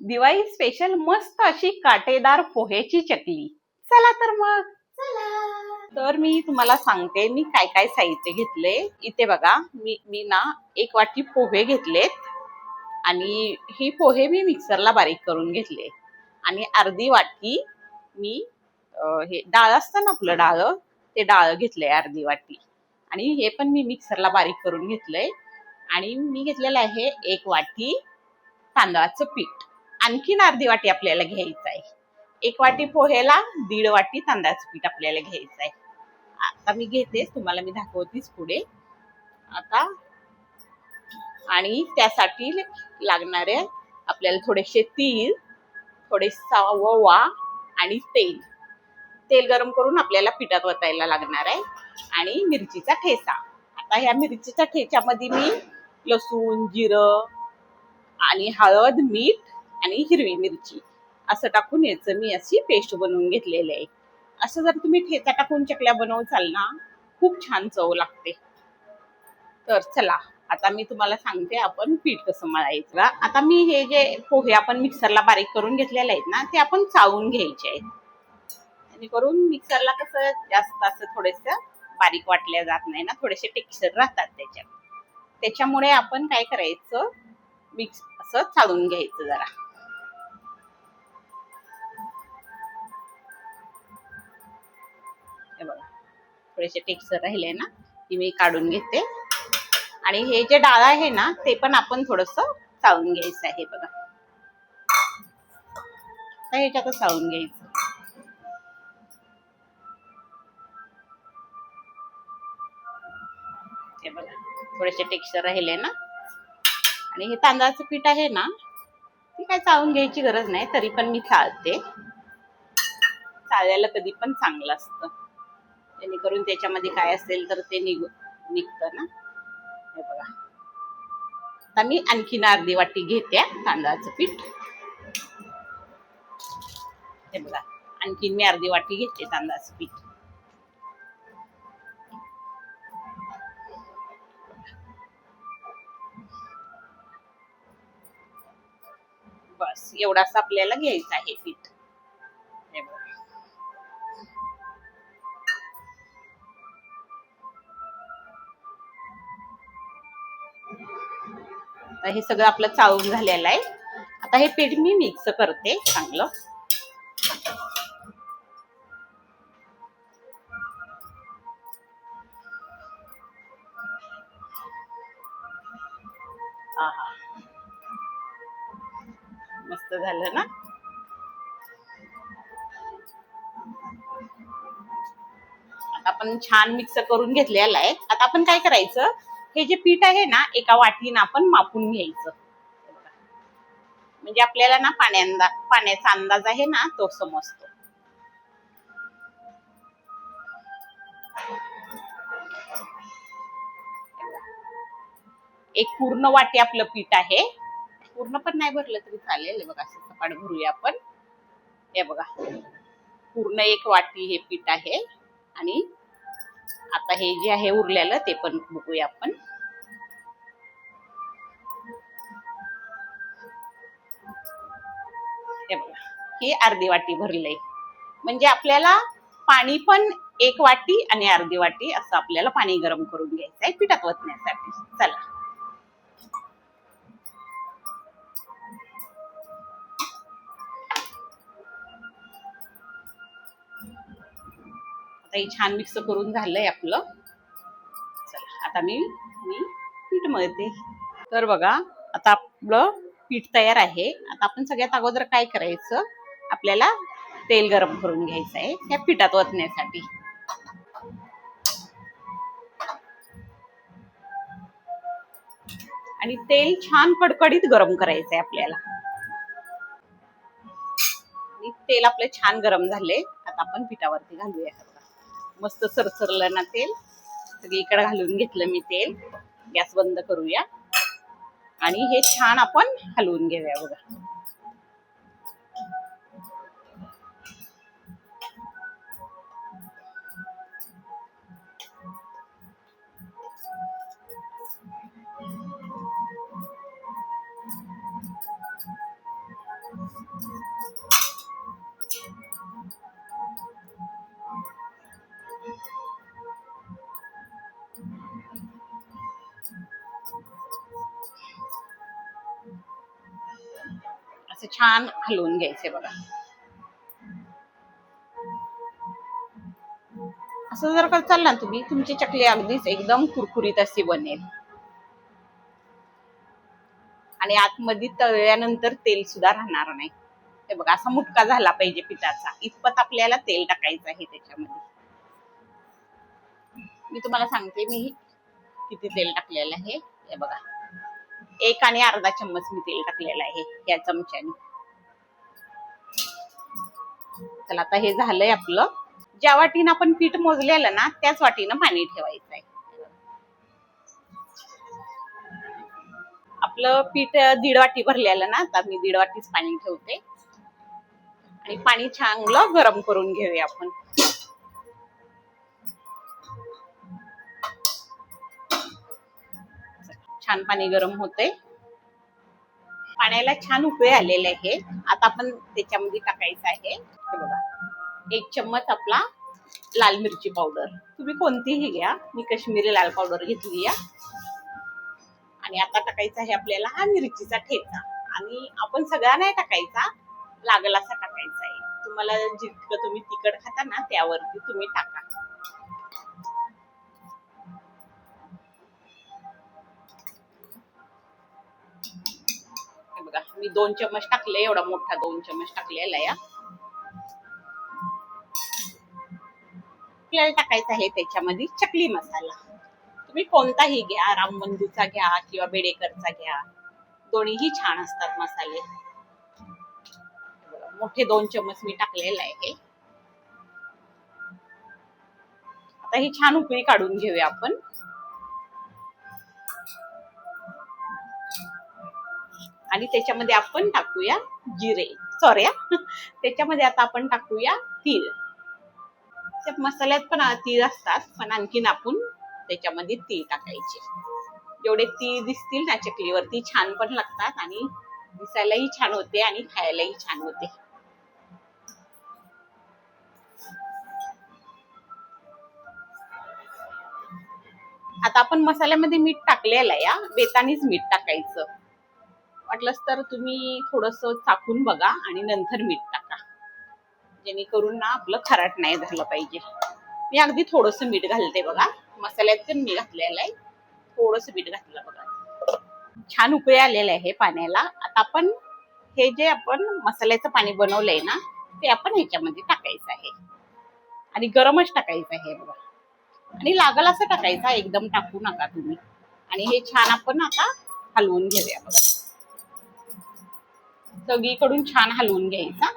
Diwali special मस्त अशी काटेदार पोह्याची चकली. चला तर मग. तर मी तुम्हाला सांगते मी काय काय साहित्य घेतले. इथे बघा मी मी ना एक वाटी पोहे घेतलेत. आणि ही पोहे मी मिक्सरला बारीक करून घेतले. आणि अर्धी वाटी मी हे डाळ असतं ना आपलं डाळ ते डाळ घेतलंय अर्धी वाटी. आणि हे पण मी मिक्सरला बारीक करून घेतलंय. आणि मी घेतलेलं आहे एक वाटी तांदळाचं पीठ. आणखीन अर्धी वाटी आपल्याला घ्यायचं आहे. एक वाटी पोहेला दीड वाटी तांदळाचं पीठ आपल्याला घ्यायचं आहे. आता मी घेते तुम्हाला मी दाखवतीच पुढे. आता आणि त्यासाठी लागणारे आपल्याला थोडेसे तीळ थोडेसा ओवा आणि तेल. तेल गरम करून आपल्याला पिठात वतायला लागणार आहे. आणि मिरचीचा ठेचा. आता ह्या मिरचीच्या ठेच्यामध्ये मी लसूण जिरं आणि हळद मीठ आणि हिरवी मिरची. असं टाकून याचं मी अशी पेस्ट बनवून घेतलेली आहे. असं जर तुम्ही ठेचा टाकून चकल्या बनवचाल ना खूप छान चव लागते. तर चला आता मी तुम्हाला सांगते आपण पीठ कसं मळायचं. आता मी हे जे पोहे आपण मिक्सरला बारीक करून घेतलेले आहेत ना ते आपण चावून घ्यायचे आहेत. आणि करून मिक्सरला कसं जास्त असं थोडेस बारीक वाटल्या जात नाही ना थोडेसे टेक्स्चर राहतात त्याच्यात. त्याच्यामुळे आपण काय करायचं मिक्स असं चाळून घ्यायचं जरा. थोडेसे टेक्स्चर राहिले ना ती मी काढून घेते. आणि हे जे डाळ आहे ना ते पण आपण थोडस चाळून घ्यायचं आहे बघा. आता ह्याच्यातच चाळून घ्यायचं. हे बघा थोडेसे टेक्स्चर राहिले ना. आणि हे तांदळाचं पीठ आहे ना ती काय चाळून घ्यायची गरज नाही तरी पण मी चालते चाळायला कधी पण चांगलं असतं. जेणेकरून त्याच्यामध्ये काय असेल तर ते निघ निघतं ना. हे बघा. आता मी आणखीन अर्धी वाटी घेते तांदळाचं पीठ. हे बघा. आणखीन मी अर्धी वाटी घेते तांदळाचं पीठ. बस. एवढाच आपल्याला घ्यायचं आहे पीठ. हे बघा. आता हे सगळं आपलं चावून झालेलं आहे. आता हे पीठ मी मिक्स करते चांगलं. मस्त झालं ना? आता आपण छान मिक्स करून घेतलेला आहे. आता आपण काय करायचं? हे जे पीठ आहे ना एका वाटीनं आपण मापून घ्यायचं. म्हणजे आपल्याला ना पाण्यांदा पाण्याचा अंदाज आहे ना तो समजतो. एक पूर्ण वाटी आपलं पीठ आहे. पूर्ण पण नाही भरलं तरी चालेल. बघा असं सपाट भरूया आपण. हे बघा. पूर्ण एक वाटी हे पीठ आहे. आणि आता हे जे आहे उरलेलं ते पण बघूया आपण. हे ही अर्धी वाटी भरलंय. म्हणजे आपल्याला पाणी पण एक वाटी आणि अर्धी वाटी असं आपल्याला पाणी गरम करून घ्यायचं आहे पिठात वतण्यासाठी. चला. आता हे छान मिक्स करून झालंय आपलं. चला आता मी मी पीठ मळते तर बघा आता आपलं पीठ तयार आहे. आता आपण सगळ्यात अगोदर काय करायचं? आपल्याला तेल गरम करून घ्यायचं आहे त्या पिठात ओतण्यासाठी. आणि तेल छान कडकडीत गरम करायचं आहे आपल्याला. तेल आपलं छान गरम झाले आता आपण पिठावरती घालूया. मस्त सरसरलं ना तेल. सगळीकडे घालून घेतलं मी तेल. गॅस बंद करूया. आणि हे छान आपण हलवून घेऊया बघा. असं छान हलवून घ्यायचे बघा. असं जर का चालला ना तुम्ही तुमची चकली अगदीच एकदम कुरकुरीत अशी बनेल. आणि आतमध्ये तळल्यानंतर तेल सुद्धा राहणार नाही. हे बघा असा मुटका झाला पाहिजे पिठाचा. इतपत आपल्याला तेल टाकायचं आहे त्याच्यामध्ये. मी तुम्हाला सांगते मी किती तेल टाकलेलं आहे. हे बघा. एक आणि अर्धा चम्मच मी तेल टाकलेलं आहे या चमच्याने. चला आता हे झालंय आपलं. ज्या वाटीनं आपण पीठ मोजलेलं ना त्याच वाटीनं पाणी ठेवायचं आहे. आपलं पीठ दीड वाटी भरलेलं ना आता मी दीड वाटीच पाणी ठेवते. आणि पाणी चांगलं गरम करून घेऊया आपण. छान पाणी गरम होते पाण्याला छान उकळे आलेले आहे. आता आपण त्याच्यामध्ये टाकायचं आहे. हे बघा. एक चम्मच आपला लाल मिरची पावडर. तुम्ही कोणतीही घ्या. मी काश्मीरी लाल पावडर घेतली या आणि आता टाकायचा आहे आपल्याला हा मिरचीचा ठेचा. आणि आपण सगळा नाही टाकायचा. लागल असा टाकायचा आहे. तुम्हाला जितकं तुम्ही तिखट खाता ना त्यावरती तुम्ही टाका. बघा मी दोन चम्मच टाकले एवढा मोठा दोन चम्मच टाकलेला या. आपल्याला टाकायचा आहे त्याच्यामध्ये चकली मसाला. तुम्ही कोणताही घ्या रामबंधूचा घ्या किंवा बेडेकरचा घ्या. दोन्हीही छान असतात मसाले. मोठे दोन चम्मच मी टाकलेला आहे. आता ही छान उकळी काढून घेऊया आपण. आणि त्याच्यामध्ये आपण टाकूया जिरे. सॉरी त्याच्यामध्ये आता आपण टाकूया तीळ. त्या मसाल्यात पण तीळ असतात पण आणखीन आपण त्याच्यामध्ये तीळ टाकायचे. जेवढे तीळ दिसतील ना चकलीवरती छान पण लागतात आणि दिसायलाही छान होते आणि खायलाही छान होते. आता आपण मसाल्यामध्ये मीठ टाकलेलं आहे या बेतानीच मीठ टाकायचं. वाटलंच तर तुम्ही थोडस चाकून बघा आणि नंतर मीठ टाका. जेणेकरून ना आपलं खराट नाही झालं पाहिजे. मी अगदी थोडस मीठ घालते बघा. मसाल्यात पण मी घातलेलं आहे. थोडस मीठ घातलं बघा. छान उकळे आलेले आहे पाण्याला. आता आपण हे जे आपण मसाल्याचं पाणी बनवलंय ना ते आपण ह्याच्यामध्ये टाकायचं आहे. आणि गरमच टाकायचं आहे बघा. आणि लागल असं टाकायचं. एकदम टाकू नका तुम्ही. आणि हे छान आपण आता हलवून घेऊया बघा. सगळीकडून छान हलवून घ्यायचा.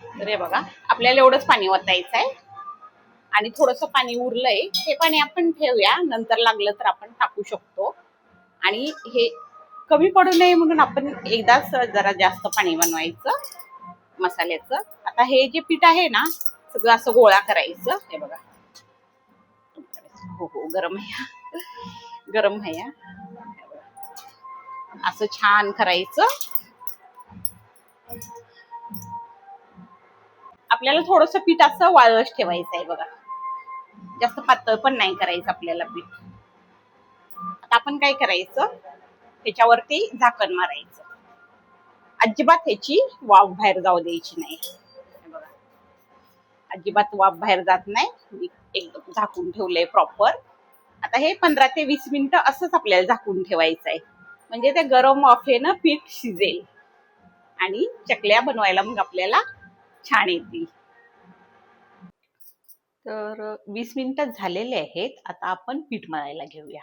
तर हे बघा आपल्याला एवढंच पाणी ओतायचं आहे आणि थोडस पाणी उरलंय हे पाणी आपण ठेवूया. नंतर लागलं तर आपण टाकू शकतो. आणि हे कमी पडू नये म्हणून आपण एकदाच जरा जास्त पाणी बनवायचं मसाल्याचं. आता हे जे पीठ आहे ना सगळं असं गोळा करायचं. हे बघा. हो हो गरम आहे. गरम आहे असं छान करायचं. आपल्याला थोडस पीठ असं वाळवच ठेवायचं आहे बघा. जास्त पातळ पण नाही करायचं आपल्याला पीठ. आता आपण काय करायचं? त्याच्यावरती झाकण मारायचं. अजिबात ह्याची वाफ बाहेर जाऊ द्यायची नाही. अजिबात वाफ बाहेर जात नाही. मी एकदम झाकून ठेवलंय प्रॉपर आता हे पंधरा ते वीस मिनिटं असंच आपल्याला झाकून ठेवायचं आहे म्हणजे ते गरम वाफेनं पीठ शिजेल. आणि चकल्या बनवायला मग आपल्याला छान येतील. तर वीस मिनिटं झालेले आहेत. आता आपण पीठ मळायला घेऊया.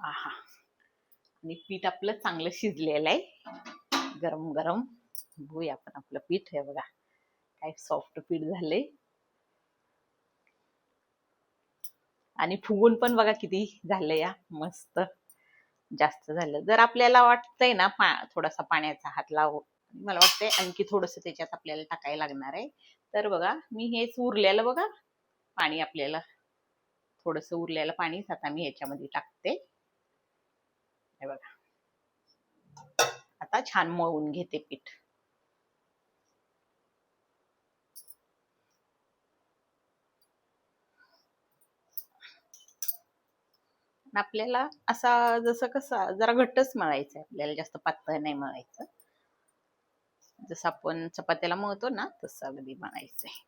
आहा. आणि पीठ आपलं चांगलं शिजलेलं आहे. गरम गरम धुवूया आपण आपलं पीठ आहे बघा. काय सॉफ्ट पीठ झालंय. आणि फुगून पण बघा किती झालं या मस्त. जास्त झालं. जर आपल्याला वाटतंय ना पा थोडासा पाण्याचा हात लावू मला वाटतंय आणखी थोडस त्याच्यात आपल्याला टाकायला लागणार आहे. तर बघा मी हेच उरलेलं बघा. पाणी आपल्याला थोडस उरलेलं पाणीच आता मी ह्याच्यामध्ये टाकते. हे बघा. आता छान मळून घेते पीठ. आपल्याला असा जसं कसं जरा घट्टच मळायचं आहे आपल्याला जास्त पातळ नाही मळायचं. जसं आपण चपात्याला मळतो ना तसं अगदी मळायचंय.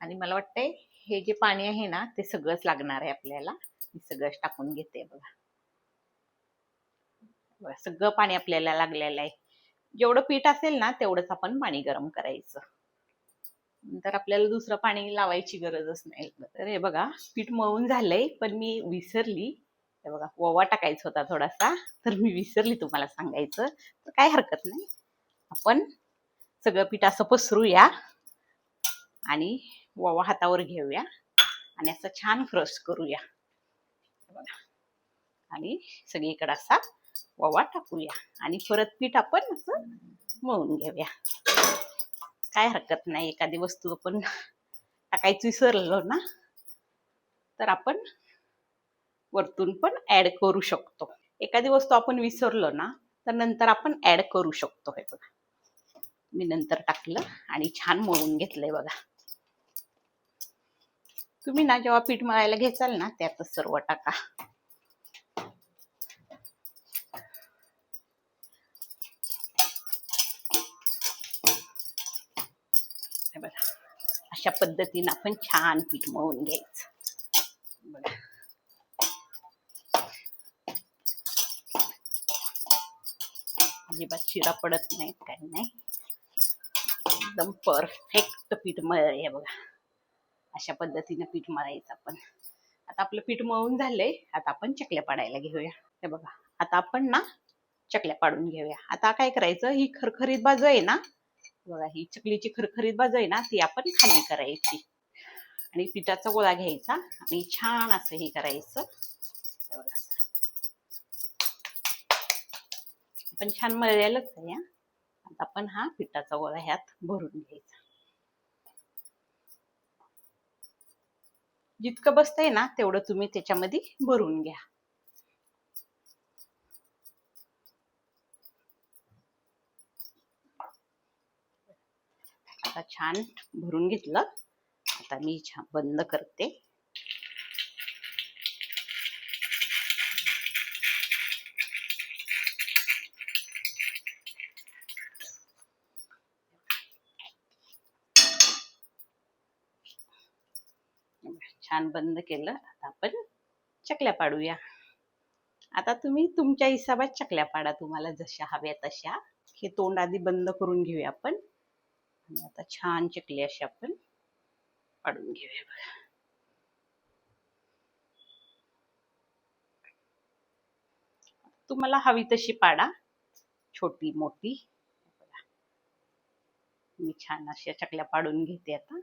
आणि मला वाटतंय हे जे पाणी आहे ना ते सगळंच लागणार आहे आपल्याला. मी सगळंच टाकून घेते बघा. बघा, सगळं पाणी आपल्याला लागलेलं आहे. जेवढं पीठ असेल ना तेवढंच आपण पाणी गरम करायचं. नंतर आपल्याला दुसरं पाणी लावायची गरजच नाही. तर हे बघा पीठ मळून झालंय पण मी विसरली. हे बघा ओवा टाकायचा होता थोडासा तर मी विसरली तुम्हाला सांगायचं. तर काय हरकत नाही. आपण सगळं पीठ असं पसरूया आणि ओवा हातावर घेऊया आणि असं छान क्रश करूया. बघा. आणि सगळीकडे असा ओवा टाकूया आणि परत पीठ आपण असं मळून घेऊया. काय हरकत नाही एखादी वस्तू आपण टाकायची विसरलो ना तर आपण वरतून पण ऍड करू शकतो. एखादी वस्तू आपण विसरलो ना तर नंतर आपण ऍड करू शकतो हे बघा. मी नंतर टाकलं आणि छान मळून घेतलंय बघा. तुम्ही ना जेव्हा पीठ मळायला घेचाल ना त्यातच सर्व टाका. अशा पद्धतीनं आपण छान पीठ मळून घ्यायचं. बघा. अजिबात शिरा पडत नाहीत काही नाही. एकदम परफेक्ट पीठ मळ बघा. अशा पद्धतीनं पीठ मळायचं आपण. आता आपलं पीठ मळून झालंय. आता आपण चकल्या पाडायला घेऊया. हे बघा. आता आपण ना चकल्या पाडून घेऊया. आता काय करायचं? ही खरखरीत बाजू आहे ना बघा ही चकलीची खरखरीत बाजू आहे ना ती आपण खाली करायची. आणि पिठाचा गोळा घ्यायचा आणि छान असं हे करायचं. पण बघा. छान मळलेलंच आहे आता आपण हा पिठाचा गोळा ह्यात भरून घ्यायचा. जितकं बसतंय ना तेवढं तुम्ही त्याच्यामध्ये भरून घ्या. आता छान भरून घेतलं. आता मी छान बंद करते. छान बंद केलं. आता आपण चकल्या पाडूया. आता तुम्ही तुमच्या हिसाबात चकल्या पाडा. तुम्हाला जशा हव्या तशा. हे तोंड आधी बंद करून घेऊया आपण. आणि आता छान चकली अशी आपण पाडून घेऊया बघा. तुम्हाला हवी तशी पाडा छोटी मोठी. मी छान अशा चकल्या पाडून घेते आता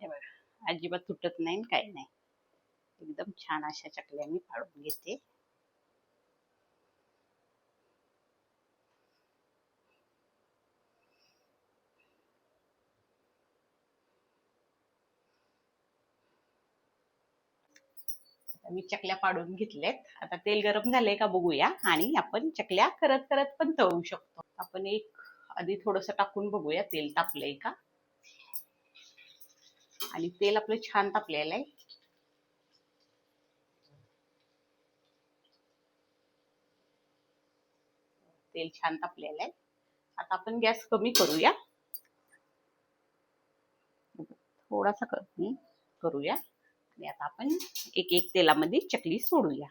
हे बघा अजिबात तुटत नाही काही नाही. एकदम छान अशा चकल्या मी पाडून घेते. आता मी चकल्या पाडून घेतल्यात. आता तेल गरम झालंय का बघूया आणि आपण चकल्या करत करत पण तळू शकतो. आपण एक आधी थोडस टाकून बघूया तेल तापलंय का? आणि तेल आपलं छान तापलेलं आहे. तेल छान तापलेलं आहे. आता आपण गॅस कमी करूया. थोडासा कमी करूया. आणि आता आपण एक एक तेलामध्ये चकली सोडूया.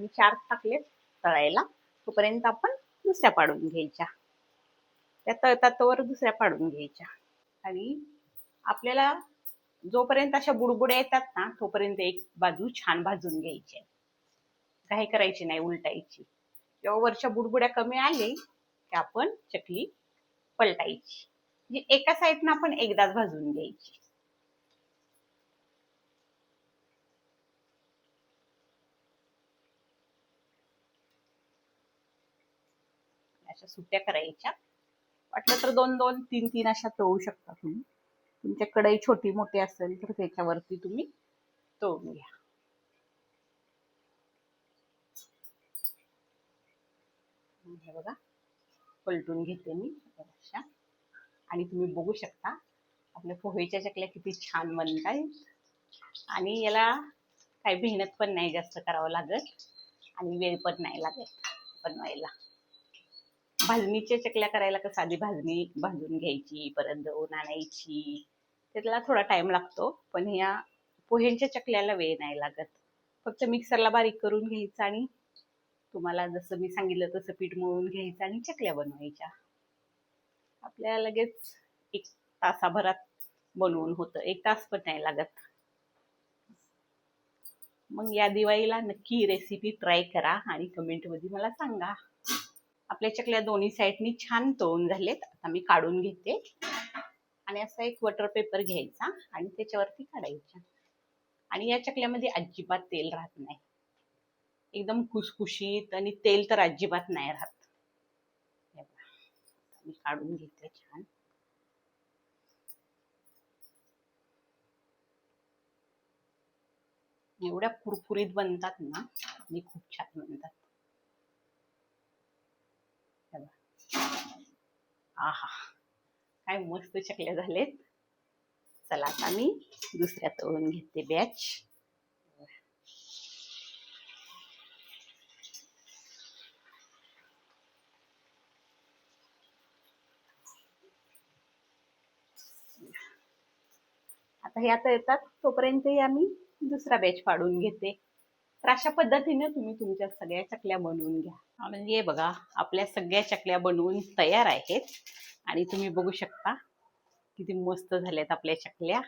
आता मी चार टाकले तळायला. तोपर्यंत आपण दुसऱ्या पाडून घ्यायच्या. त्या तळतात तोवर दुसऱ्या पाडून घ्यायच्या. आणि आपल्याला जोपर्यंत अशा बुडबुड्या येतात ना तोपर्यंत एक बाजू छान भाजून घ्यायची. काही करायची नाही उलटायची. किंवा वरच्या बुडबुड्या कमी आले की आपण चकली पलटायची. म्हणजे एका साईडनं आपण एकदाच भाजून घ्यायची. अशा सुट्या करायच्या. वाटलं तर दोन दोन तीन तीन अशा तळू शकता तुम्ही. तुमच्या कढई छोटी मोठी असेल तर त्याच्यावरती तुम्ही तळून घ्या. हे बघा. पलटून घेते मी अशा. आणि तुम्ही बघू शकता आपल्या पोहेच्या चकल्या किती छान बनतायत आणि याला काही मेहनत पण नाही जास्त करावं लागत. आणि वेळ पण नाही लागत बनवायला. भाजणीच्या चकल्या करायला कसं आधी भाजणी भाजून घ्यायची परत दळून आणायची. त्याला थोडा टाइम लागतो पण ह्या पोह्यांच्या चकल्याला वेळ नाही लागत. फक्त मिक्सरला बारीक करून घ्यायचं आणि तुम्हाला जसं मी सांगितलं तसं पीठ मळून घ्यायचं आणि चकल्या बनवायच्या. आपल्याला लगेच एक तासाभरात बनवून होतं. एक तास पण नाही लागत. मग या दिवाळीला नक्की रेसिपी ट्राय करा आणि कमेंटमध्ये मला सांगा. आपल्या चकल्या दोन्ही साईडनी छान तळून झालेत. आता मी काढून घेते. आणि असा एक वॉटर पेपर घ्यायचा आणि त्याच्यावरती काढायचा. आणि या चकल्यामध्ये अजिबात तेल राहत नाही. एकदम खुसखुशीत आणि तेल तर अजिबात नाही राहत. मी काढून घेते छान. एवढ्या कुरकुरीत बनतात ना आणि खूप छान बनतात हे बघा. आहा. काय मस्त चकल्या झालेत. चला आता मी दुसऱ्या तळून घेते बॅच आता हे आता येतात. तोपर्यंतही आम्ही दुसरा बॅच पाडून घेते. तर अशा पद्धतीने तुम्ही तुमच्या सगळ्या चकल्या बनवून घ्या. म्हणजे बघा आपल्या सगळ्या चकल्या बनवून तयार आहेत. आणि तुम्ही बघू शकता किती मस्त झाल्यात आपल्या चकल्या.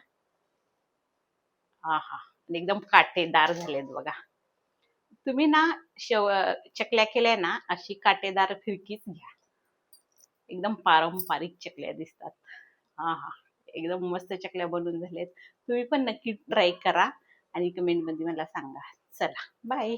आहा एकदम काटेदार झालेत बघा. तुम्ही ना शेव चकल्या केल्या ना अशी काटेदार फिरकीच घ्या. एकदम पारंपरिक चकल्या दिसतात. हा हा एकदम मस्त चकल्या बनवून झाल्यात. तुम्ही पण नक्की ट्राय करा आणि कमेंटमध्ये मला सांगा. चला बाय